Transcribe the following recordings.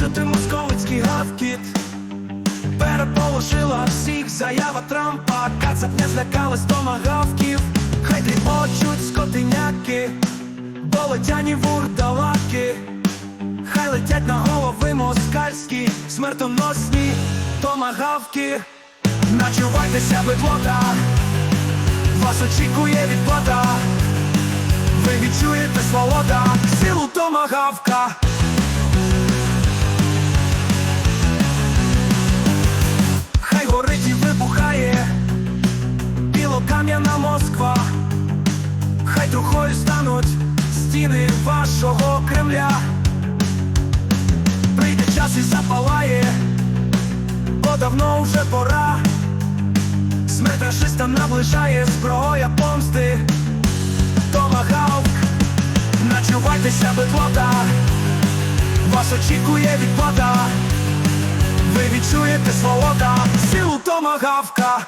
Католицький гавкіт Переполошила всіх. Заява Трампа Кацап не злякались томагавків. Хай дрімочуть скотиняки Болотяні вурдалаки. Хай летять на голови москальські Смертоносні томагавки. Начувайтеся, бидлота Вас очікує відплата. Ви відчуєте сволода Силу томагавка Москва. Хай трухою стануть стіни вашого Кремля. Прийде час і запалає, бо давно вже пора. Смерть рашиста наближає зброя помсти. Томагавк Начувайтеся, бидлота Вас очікує відплата. Ви відчуєте свобода, силу томагавка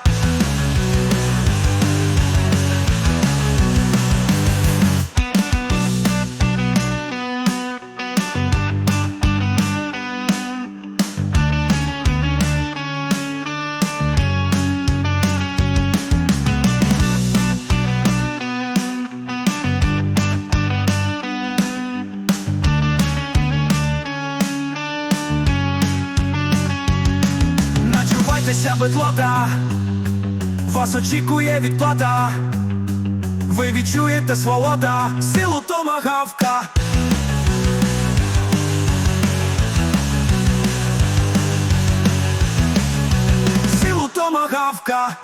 Начувайтеся, бедлота, Вас очікує відплата. Ви відчуєте сволода, силу томагавка. Силу томагавка